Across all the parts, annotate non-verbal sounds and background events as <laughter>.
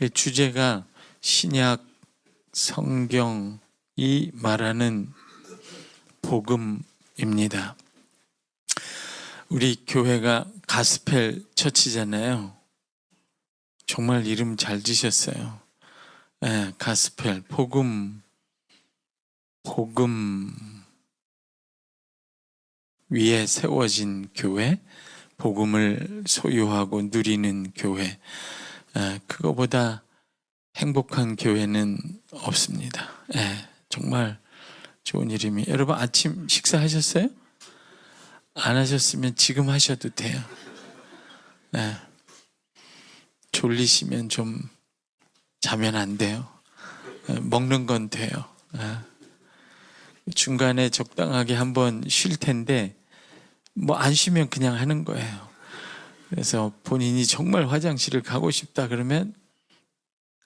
이 주제가 신약 성경이 말하는 복음입니다. 우리 교회가 가스펠 처치잖아요. 정말 이름 잘 지셨어요. 예, 가스펠 복음 복음 위에 세워진 교회, 복음을 소유하고 누리는 교회. 예, 그거보다 행복한 교회는 없습니다. 예, 정말 좋은 이름이. 여러분 아침 식사하셨어요? 안 하셨으면 지금 하셔도 돼요. 예. 졸리시면 좀 자면 안 돼요. 예, 먹는 건 돼요. 예. 중간에 적당하게 한번 쉴 텐데 뭐 안 쉬면 그냥 하는 거예요. 그래서 본인이 정말 화장실을 가고 싶다 그러면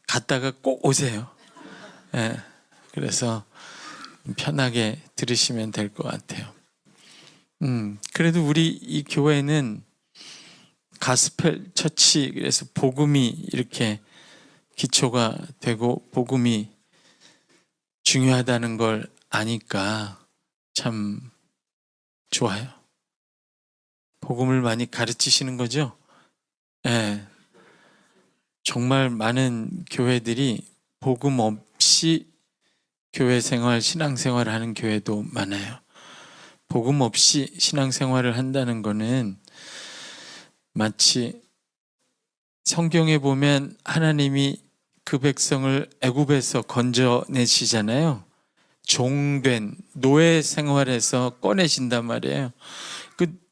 갔다가 꼭 오세요. 예. 그래서 편하게 들으시면 될 것 같아요. 음, 그래도 우리 이 교회는 가스펠 처치 그래서 복음이 이렇게 기초가 되고 복음이 중요하다는 걸 아니까 참 좋아요. 복음을 많이 가르치시는 거죠? 예. 정말 많은 교회들이 복음 없이 교회 생활, 신앙 생활을 하는 교회도 많아요. 복음 없이 신앙 생활을 한다는 거는 마치 성경에 보면 하나님이 그 백성을 애굽에서 건져내시잖아요. 종된 노예 생활에서 꺼내신단 말이에요.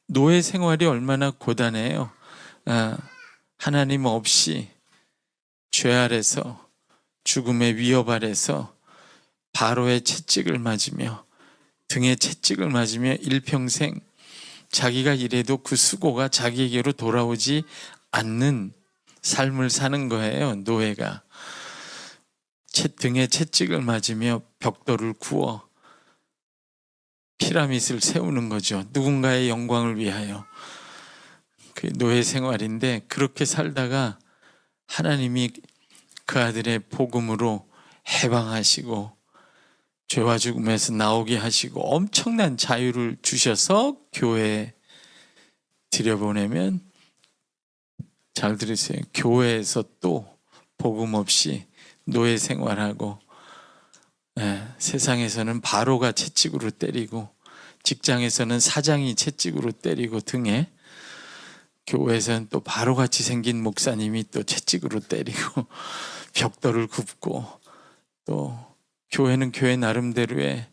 그 노예 생활이 얼마나 고단해요. 아, 하나님 없이 죄 아래서 죽음의 위협 아래서 바로의 채찍을 맞으며 등에 채찍을 맞으며 일평생 자기가 이래도 그 수고가 자기에게로 돌아오지 않는 삶을 사는 거예요. 노예가 채, 등에 채찍을 맞으며 벽돌을 구워 피라밋을 세우는 거죠. 누군가의 영광을 위하여 그 노예 생활인데 그렇게 살다가 하나님이 그 아들의 복음으로 해방하시고 죄와 죽음에서 나오게 하시고 엄청난 자유를 주셔서 교회에 들여보내면 잘 들으세요. 교회에서 또 복음 없이 노예 생활하고 예, 세상에서는 바로가 채찍으로 때리고 직장에서는 사장이 채찍으로 때리고 등에 교회에서는 또 바로같이 생긴 목사님이 또 채찍으로 때리고 <laughs> 벽돌을 굽고 또 교회는 교회 나름대로의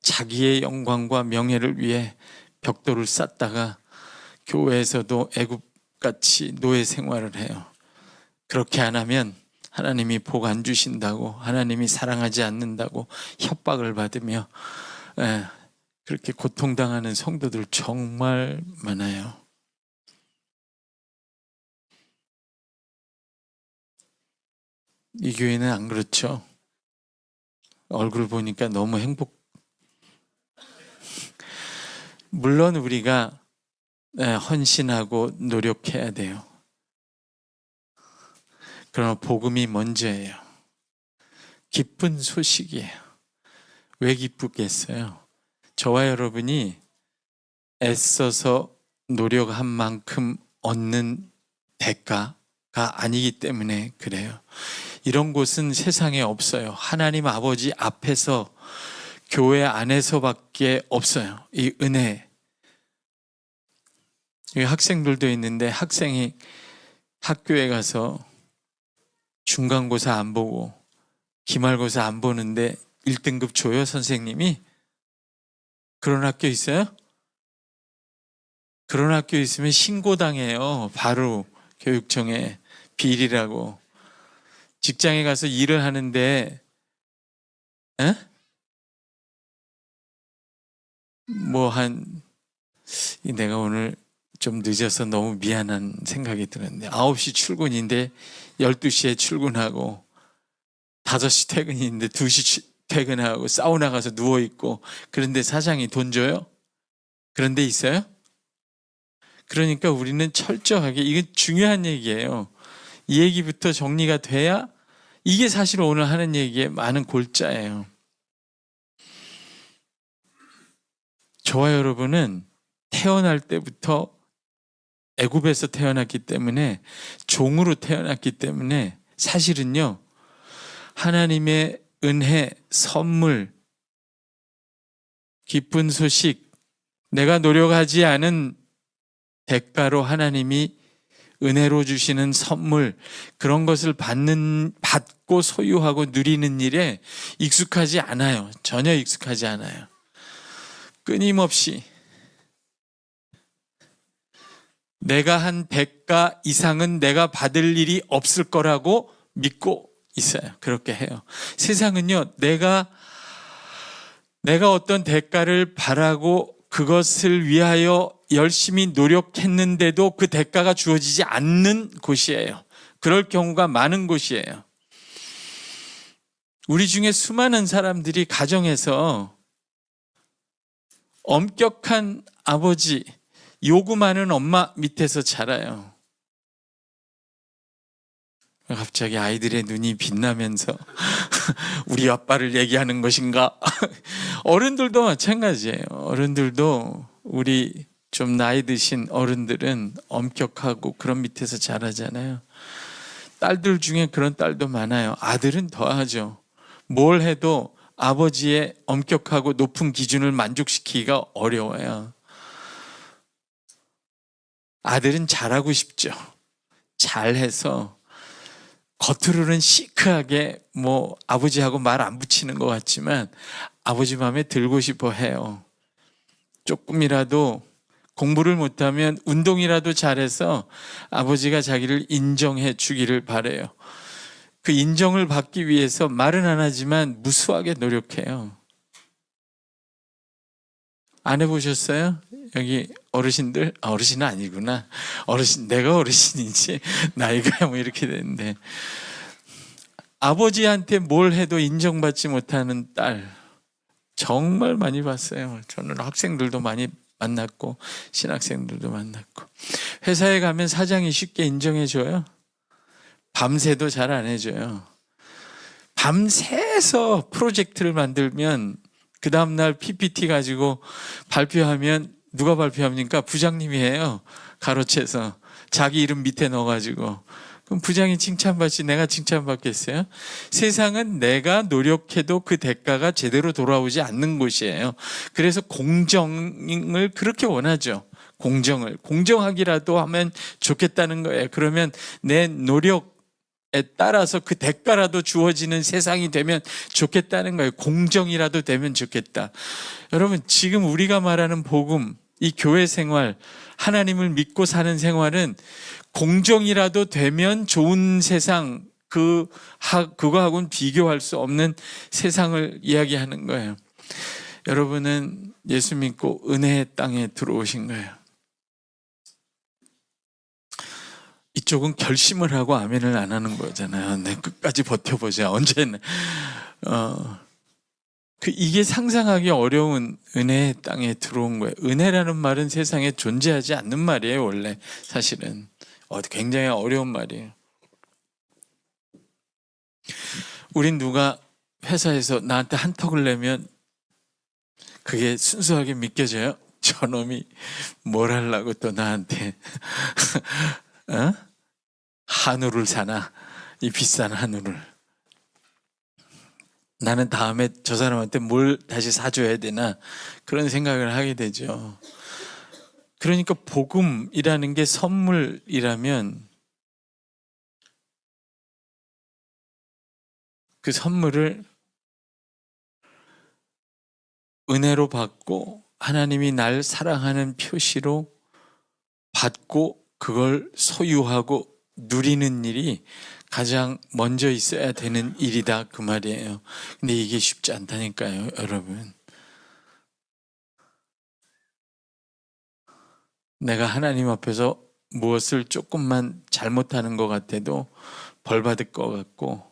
자기의 영광과 명예를 위해 벽돌을 쌓다가 교회에서도 애굽같이 노예 생활을 해요. 그렇게 안 하면 하나님이 복 안 주신다고 하나님이 사랑하지 않는다고 협박을 받으며 예, 그렇게 고통당하는 성도들 정말 많아요. 이 교회는 안 그렇죠. 얼굴 보니까 너무 행복. 물론 우리가 예, 헌신하고 노력해야 돼요. 그러나 복음이 먼저예요. 기쁜 소식이에요. 왜 기쁘겠어요? 저와 여러분이 애써서 노력한 만큼 얻는 대가가 아니기 때문에 그래요. 이런 곳은 세상에 없어요. 하나님 아버지 앞에서 교회 안에서밖에 없어요. 이 은혜. 여기 학생들도 있는데 학생이 학교에 가서 중간고사 안 보고 기말고사 안 보는데 1등급 줘요, 선생님이? 그런 학교 있어요? 그런 학교 있으면 신고당해요. 바로 교육청에 비리라고. 직장에 가서 일을 하는데, 에? 뭐 한, 내가 오늘 좀 늦어서 너무 미안한 생각이 들었는데, 9시 출근인데 12시에 출근하고, 5시 퇴근인데 2시 퇴근하고, 사우나 가서 누워 있고, 그런데 사장이 돈 줘요? 그런 데 있어요? 그러니까 우리는 철저하게, 이건 중요한 얘기예요. 이 얘기부터 정리가 돼야 이게 사실 오늘 하는 얘기의 많은 골자예요. 저와 여러분은 태어날 때부터 애굽에서 태어났기 때문에 종으로 태어났기 때문에 사실은요 하나님의 은혜, 선물, 기쁜 소식, 내가 노력하지 않은 대가로 하나님이 은혜로 주시는 선물, 그런 것을 받는, 받고 소유하고 누리는 일에 익숙하지 않아요. 전혀 익숙하지 않아요. 끊임없이 내가 한 대가 이상은 내가 받을 일이 없을 거라고 믿고 있어요. 그렇게 해요. 세상은요, 내가, 내가 어떤 대가를 바라고 그것을 위하여 열심히 노력했는데도 그 대가가 주어지지 않는 곳이에요. 그럴 경우가 많은 곳이에요. 우리 중에 수많은 사람들이 가정에서 엄격한 아버지, 요구 많은 엄마 밑에서 자라요. 갑자기 아이들의 눈이 빛나면서 <laughs> 우리 아빠를 얘기하는 것인가? <laughs> 어른들도 마찬가지예요. 어른들도 우리 좀 나이 드신 어른들은 엄격하고 그런 밑에서 자라잖아요. 딸들 중에 그런 딸도 많아요. 아들은 더하죠. 뭘 해도 아버지의 엄격하고 높은 기준을 만족시키기가 어려워요. 아들은 잘하고 싶죠. 잘해서 겉으로는 시크하게 뭐 아버지하고 말 안 붙이는 것 같지만 아버지 마음에 들고 싶어 해요. 조금이라도 공부를 못하면 운동이라도 잘해서 아버지가 자기를 인정해 주기를 바래요. 그 인정을 받기 위해서 말은 안 하지만 무수하게 노력해요. 안 해보셨어요? 여기 어르신들? 아, 어르신은 아니구나. 어르신 내가 어르신이지 <laughs> 나이가 뭐 이렇게 되는데. 아버지한테 뭘 해도 인정받지 못하는 딸. 정말 많이 봤어요. 저는 학생들도 많이 만났고 신학생들도 만났고. 회사에 가면 사장이 쉽게 인정해 줘요? 밤새도 잘 안 해줘요. 밤새서 프로젝트를 만들면 그 다음날 PPT 가지고 발표하면 누가 발표합니까? 부장님이 해요. 가로채서. 자기 이름 밑에 넣어가지고. 그럼 부장이 칭찬받지 내가 칭찬받겠어요? 세상은 내가 노력해도 그 대가가 제대로 돌아오지 않는 곳이에요. 그래서 공정을 그렇게 원하죠. 공정을. 공정하기라도 하면 좋겠다는 거예요. 그러면 내 노력, 에 따라서 그 대가라도 주어지는 세상이 되면 좋겠다는 거예요. 공정이라도 되면 좋겠다. 여러분, 지금 우리가 말하는 복음, 이 교회 생활, 하나님을 믿고 사는 생활은 공정이라도 되면 좋은 세상, 그, 하, 그거하고는 비교할 수 없는 세상을 이야기하는 거예요. 여러분은 예수 믿고 은혜의 땅에 들어오신 거예요. 이쪽은 결심을 하고 아멘을 안 하는 거잖아요. 내 끝까지 버텨보자. 언제는 어, 그 이게 상상하기 어려운 은혜의 땅에 들어온 거예요. 은혜라는 말은 세상에 존재하지 않는 말이에요. 원래 사실은 어, 굉장히 어려운 말이에요. 우린 누가 회사에서 나한테 한턱을 내면 그게 순수하게 믿겨져요. 저놈이 뭘 하려고 또 나한테 <laughs> 어? 한우를 사나 이 비싼 한우를 나는 다음에 저 사람한테 뭘 다시 사줘야 되나 그런 생각을 하게 되죠. 그러니까 복음이라는 게 선물이라면 그 선물을 은혜로 받고 하나님이 날 사랑하는 표시로 받고 그걸 소유하고 누리는 일이 가장 먼저 있어야 되는 일이다 그 말이에요. 근데 이게 쉽지 않다니까요, 여러분. 내가 하나님 앞에서 무엇을 조금만 잘못하는 것 같아도 벌 받을 것 같고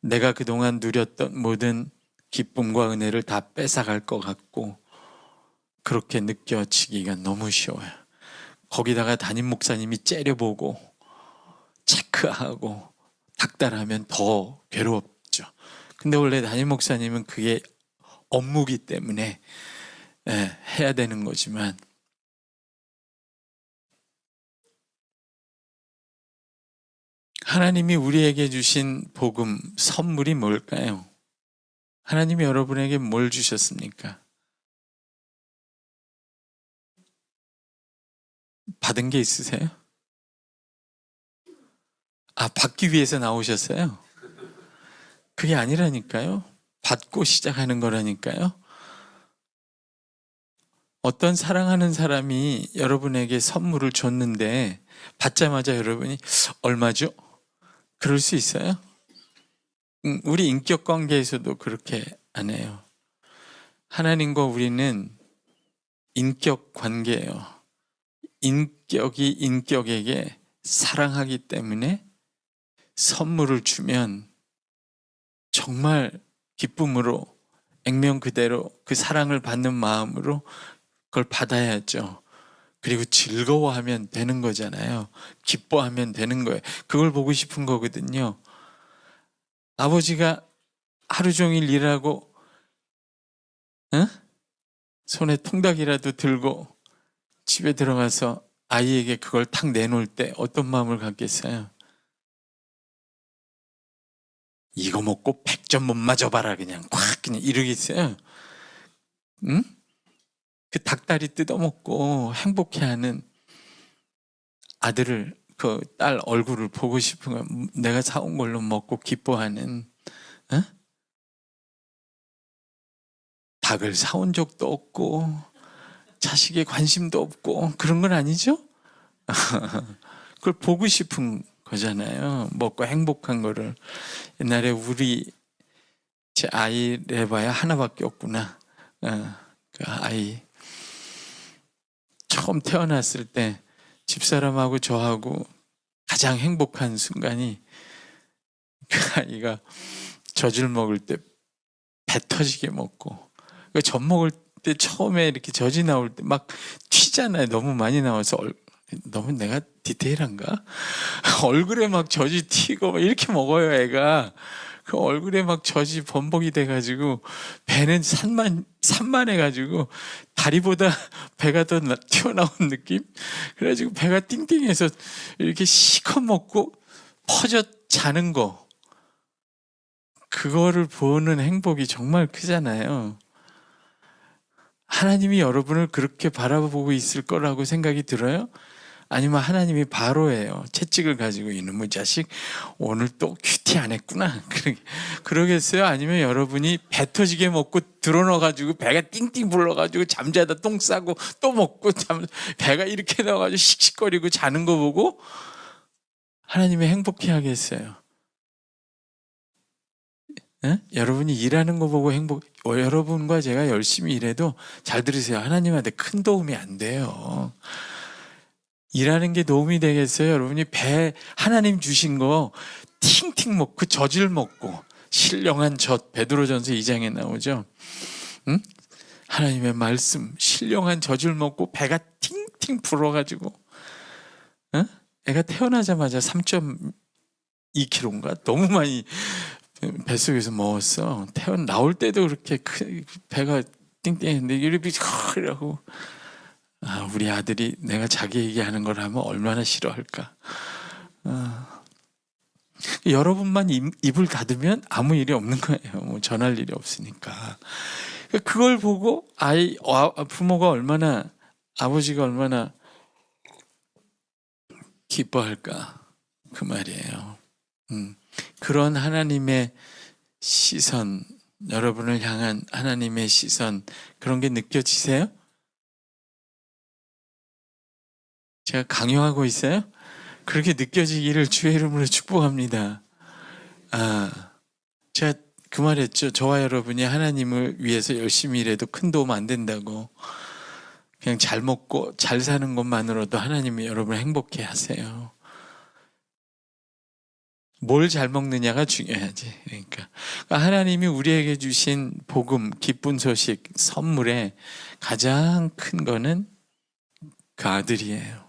내가 그동안 누렸던 모든 기쁨과 은혜를 다 뺏어갈 것 같고 그렇게 느껴지기가 너무 쉬워요. 거기다가 담임 목사님이 째려보고 다크하고 닥달하면 더 괴롭죠. 근데 원래 담임 목사님은 그게 업무기 때문에 예, 해야 되는 거지만 하나님이 우리에게 주신 복음 선물이 뭘까요? 하나님이 여러분에게 뭘 주셨습니까? 받은 게 있으세요? 아, 받기 위해서 나오셨어요? 그게 아니라니까요. 받고 시작하는 거라니까요. 어떤 사랑하는 사람이 여러분에게 선물을 줬는데 받자마자 여러분이 얼마죠? 그럴 수 있어요? 음, 우리 인격 관계에서도 그렇게 안 해요. 하나님과 우리는 인격 관계예요. 인격이 인격에게 사랑하기 때문에 선물을 주면 정말 기쁨으로 액면 그대로 그 사랑을 받는 마음으로 그걸 받아야죠. 그리고 즐거워하면 되는 거잖아요. 기뻐하면 되는 거예요. 그걸 보고 싶은 거거든요. 아버지가 하루 종일 일하고, 응? 손에 통닭이라도 들고 집에 들어가서 아이에게 그걸 탁 내놓을 때 어떤 마음을 갖겠어요? 이거 먹고 100점 못 맞아봐라 그냥 콱 그냥 이러겠어요. 응? 그 닭다리 뜯어먹고 행복해하는 아들을 그 딸 얼굴을 보고 싶은 거 내가 사온 걸로 먹고 기뻐하는 어? 닭을 사온 적도 없고 자식에 관심도 없고 그런 건 아니죠? <laughs> 그걸 보고 싶은 거잖아요. 먹고 행복한 거를 옛날에 우리 제 아이를 해봐야 하나밖에 없구나. 어, 그 아이 처음 태어났을 때 집사람하고 저하고 가장 행복한 순간이 그 아이가 젖을 먹을 때 배 터지게 먹고 그젖 먹을 때 처음에 이렇게 젖이 나올 때 막 튀잖아요. 너무 많이 나와서 얼- 너무 내가 디테일한가? <laughs> 얼굴에 막 젖이 튀고 막 이렇게 먹어요, 애가. 그 얼굴에 막 젖이 범벅이 돼가지고 배는 산만 산만해가지고 다리보다 <laughs> 배가 더 나- 튀어나온 느낌. 그래가지고 배가 띵띵해서 이렇게 시커 먹고 퍼져 자는 거. 그거를 보는 행복이 정말 크잖아요. 하나님이 여러분을 그렇게 바라보고 있을 거라고 생각이 들어요? 아니면 하나님이 바로예요. 채찍을 가지고 이놈의 자식 오늘 또 큐티 안 했구나. <laughs> 그러- 그러겠어요? 아니면 여러분이 배 터지게 먹고 들어넣어가지고 배가 띵띵 불러가지고 잠자다 똥 싸고 또 먹고 잠 배가 이렇게 나와가지고 씩씩거리고 자는 거 보고 하나님이 행복해 하겠어요. 예? 여러분이 일하는 거 보고 행복, 어, 여러분과 제가 열심히 일해도 잘 들으세요. 하나님한테 큰 도움이 안 돼요. 일하는 게 도움이 되겠어요? 여러분이 배, 하나님 주신 거 팅팅 먹고 그 젖을 먹고 신령한 젖, 베드로전서 2장에 나오죠. 응? 하나님의 말씀, 신령한 젖을 먹고 배가 팅팅 불어가지고, 응? 애가 태어나자마자 3.2kg인가? 너무 많이 뱃속에서 먹었어. 태어 나올 때도 그렇게 크, 배가 띵띵했는데 이렇게 이라고 아, 우리 아들이 내가 자기 얘기하는 걸 하면 얼마나 싫어할까. 아, 여러분만 입, 입을 닫으면 아무 일이 없는 거예요. 뭐 전할 일이 없으니까. 그걸 보고 아이 어, 부모가 얼마나 아버지가 얼마나 기뻐할까 그 말이에요. 음. 그런 하나님의 시선, 여러분을 향한 하나님의 시선, 그런 게 느껴지세요? 제가 강요하고 있어요? 그렇게 느껴지기를 주의 이름으로 축복합니다. 아, 제가 그 말했죠. 저와 여러분이 하나님을 위해서 열심히 일해도 큰 도움 안 된다고. 그냥 잘 먹고 잘 사는 것만으로도 하나님이 여러분을 행복해 하세요. 뭘 잘 먹느냐가 중요하지. 그러니까 하나님이 우리에게 주신 복음, 기쁜 소식, 선물에 가장 큰 거는 그 아들이에요.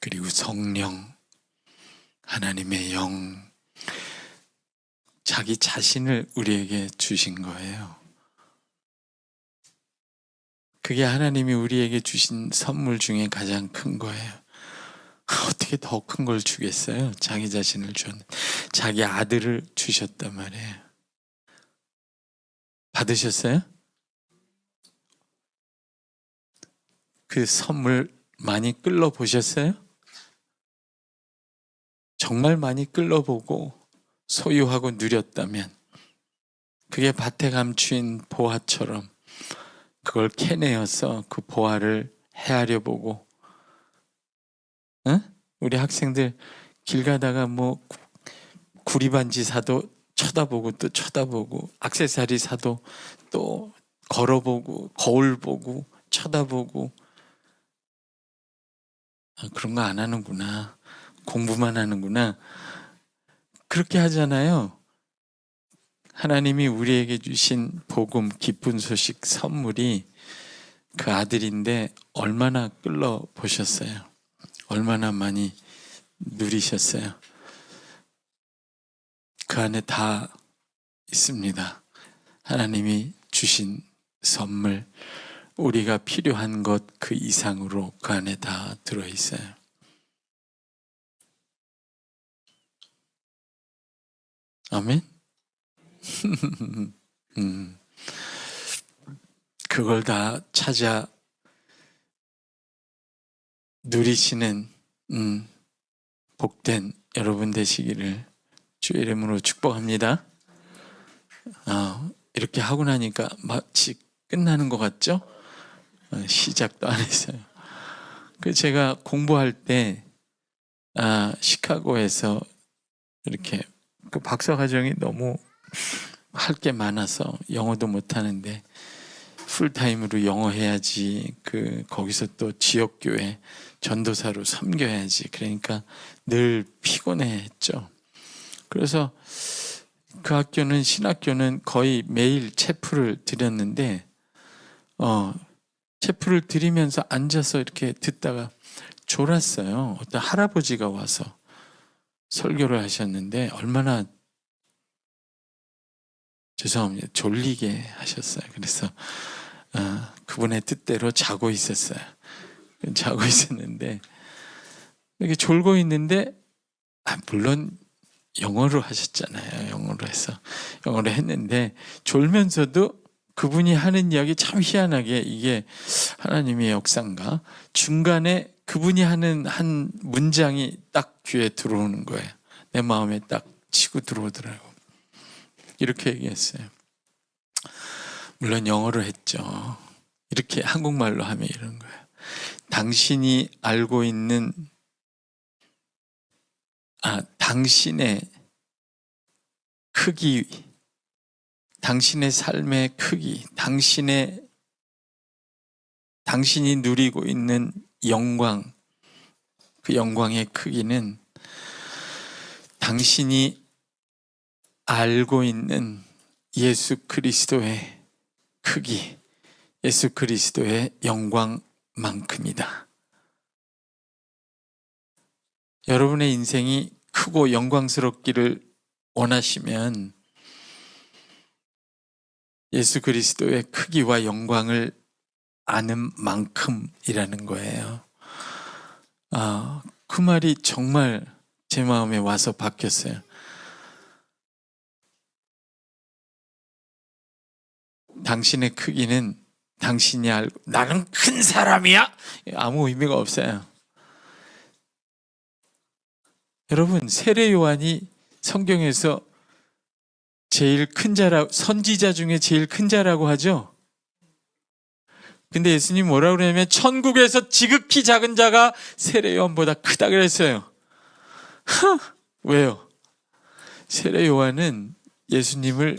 그리고 성령, 하나님의 영, 자기 자신을 우리에게 주신 거예요. 그게 하나님이 우리에게 주신 선물 중에 가장 큰 거예요. <laughs> 어떻게 더 큰 걸 주겠어요? 자기 자신을 줬, 자기 아들을 주셨단 말이에요. 받으셨어요? 그 선물 많이 끌러 보셨어요? 정말 많이 끌러보고 소유하고 누렸다면 그게 밭에 감추인 보화처럼 그걸 캐내어서 그 보화를 헤아려 보고 응? 우리 학생들 길 가다가 뭐 구- 구리반지 사도 쳐다보고 또 쳐다보고 악세사리 사도 또 걸어보고 거울 보고 쳐다보고 아, 그런 거 안 하는구나 공부만 하는구나 그렇게 하잖아요. 하나님이 우리에게 주신 복음, 기쁜 소식, 선물이 그 아들인데 얼마나 끌러 보셨어요? 얼마나 많이 누리셨어요? 그 안에 다 있습니다. 하나님이 주신 선물, 우리가 필요한 것 그 이상으로 그 안에 다 들어 있어요. 아멘. <laughs> 음, 그걸 다 찾아 누리시는 음, 복된 여러분 되시기를 주 이름으로 축복합니다. 아, 이렇게 하고 나니까 마치 끝나는 것 같죠? 어, 시작도 안 했어요. 그 제가 공부할 때 아, 시카고에서 이렇게 그 박사 과정이 너무 할 게 많아서 영어도 못 하는데 풀타임으로 영어 해야지 그 거기서 또 지역 교회 전도사로 섬겨야지 그러니까 늘 피곤해했죠. 그래서 그 학교는 신학교는 거의 매일 체프를 드렸는데 어 체프를 드리면서 앉아서 이렇게 듣다가 졸았어요. 어떤 할아버지가 와서 설교를 하셨는데 얼마나 죄송합니다. 졸리게 하셨어요. 그래서 어, 그분의 뜻대로 자고 있었어요. 자고 있었는데 이렇게 졸고 있는데 아, 물론 영어로 하셨잖아요. 영어로 해서 영어로 했는데 졸면서도 그분이 하는 이야기 참 희한하게 이게 하나님의 역사인가 중간에 그분이 하는 한 문장이 딱 귀에 들어오는 거예요. 내 마음에 딱 치고 들어오더라고. 이렇게 얘기했어요. 물론 영어로 했죠. 이렇게 한국말로 하면 이런 거예요. 당신이 알고 있는 아 당신의 크기, 당신의 삶의 크기, 당신의 당신이 누리고 있는 영광, 그 영광의 크기는 당신이 알고 있는 예수 그리스도의 크기, 예수 그리스도의 영광만큼이다. 여러분의 인생이 크고 영광스럽기를 원하시면 예수 그리스도의 크기와 영광을 아는 만큼이라는 거예요. 아, 그 말이 정말 제 마음에 와서 바뀌었어요. 당신의 크기는 당신이 알고 나는 큰 사람이야 아무 의미가 없어요. 여러분 세례 요한이 성경에서 제일 큰 자라 선지자 중에 제일 큰 자라고 하죠. 근데 예수님 뭐라 그러냐면 천국에서 지극히 작은 자가 세례 요한보다 크다 그랬어요. 왜요? 세례 요한은 예수님을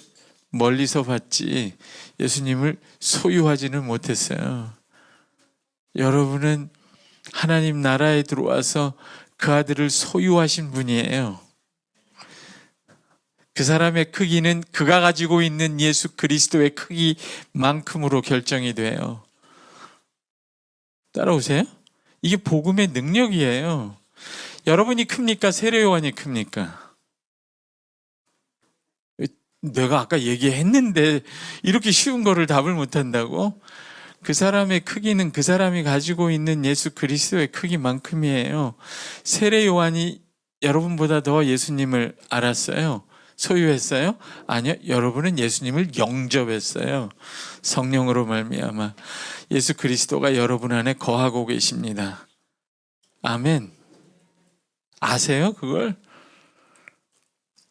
멀리서 봤지 예수님을 소유하지는 못했어요. 여러분은 하나님 나라에 들어와서 그 아들을 소유하신 분이에요. 그 사람의 크기는 그가 가지고 있는 예수 그리스도의 크기만큼으로 결정이 돼요. 따라오세요? 이게 복음의 능력이에요. 여러분이 큽니까? 세례 요한이 큽니까? 내가 아까 얘기했는데 이렇게 쉬운 거를 답을 못 한다고? 그 사람의 크기는 그 사람이 가지고 있는 예수 그리스도의 크기만큼이에요. 세례 요한이 여러분보다 더 예수님을 알았어요. 소유했어요? 아니요. 여러분은 예수님을 영접했어요. 성령으로 말미암아 예수 그리스도가 여러분 안에 거하고 계십니다. 아멘. 아세요? 그걸?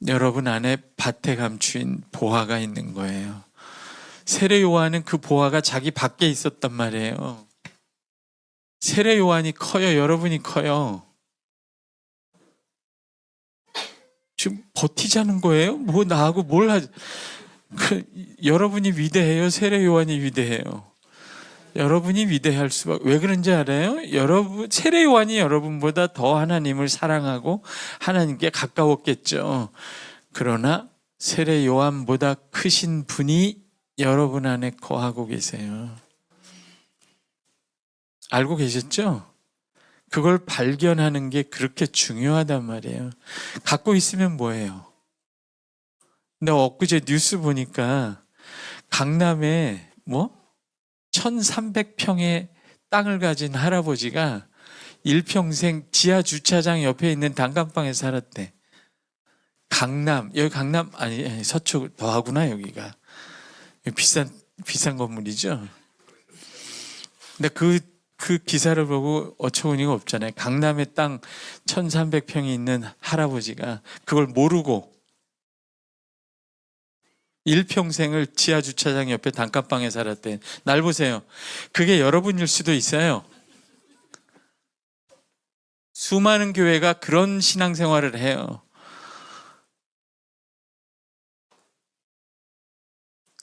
여러분 안에 밭에 감추인 보화가 있는 거예요. 세례 요한은 그 보화가 자기 밖에 있었단 말이에요. 세례 요한이 커요. 여러분이 커요. 지금 버티자는 거예요? 뭐 나하고 뭘 하지? 그, 여러분이 위대해요. 세례 요한이 위대해요. 여러분이 위대할 수밖에 왜 그런지 알아요? 여러분 세례 요한이 여러분보다 더 하나님을 사랑하고 하나님께 가까웠겠죠. 그러나 세례 요한보다 크신 분이 여러분 안에 거하고 계세요. 알고 계셨죠? 그걸 발견하는 게 그렇게 중요하단 말이에요. 갖고 있으면 뭐예요? 근데 엊그제 뉴스 보니까 강남에 뭐 1300평의 땅을 가진 할아버지가 일평생 지하 주차장 옆에 있는 단칸방에 살았대. 강남, 여기 강남, 아니, 아니, 서초 더하구나, 여기가. 여기 비싼, 비싼 건물이죠. 근데 그, 그 기사를 보고 어처구니가 없잖아요. 강남에 땅 1300평이 있는 할아버지가 그걸 모르고 일평생을 지하 주차장 옆에 단칸방에 살았대. 날 보세요. 그게 여러분일 수도 있어요. 수많은 교회가 그런 신앙생활을 해요.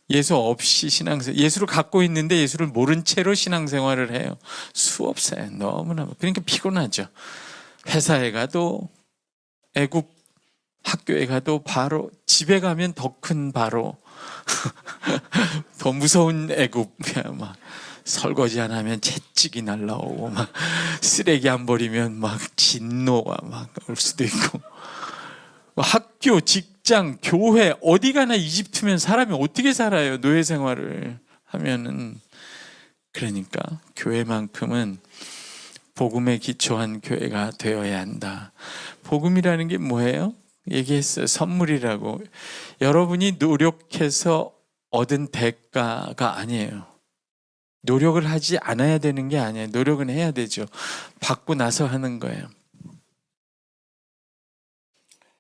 예수 없이 신앙생활, 예수를 갖고 있는데 예수를 모른 채로 신앙생활을 해요. 수없어요. 너무나. 그러니까 피곤하죠. 회사에 가도 애국 학교에 가도 바로 집에 가면 더 큰 바로 <laughs> 더 무서운 애국 <laughs> 막 설거지 안 하면 채찍이 날라오고 막 쓰레기 안 버리면 막 진노가 막 올 수도 있고 학교 직장 교회 어디 가나 이집트면 사람이 어떻게 살아요 노예 생활을 하면은 그러니까 교회만큼은 복음에 기초한 교회가 되어야 한다 복음이라는 게 뭐예요? 얘기했어요. 선물이라고. 여러분이 노력해서 얻은 대가가 아니에요. 노력을 하지 않아야 되는 게 아니에요. 노력은 해야 되죠. 받고 나서 하는 거예요.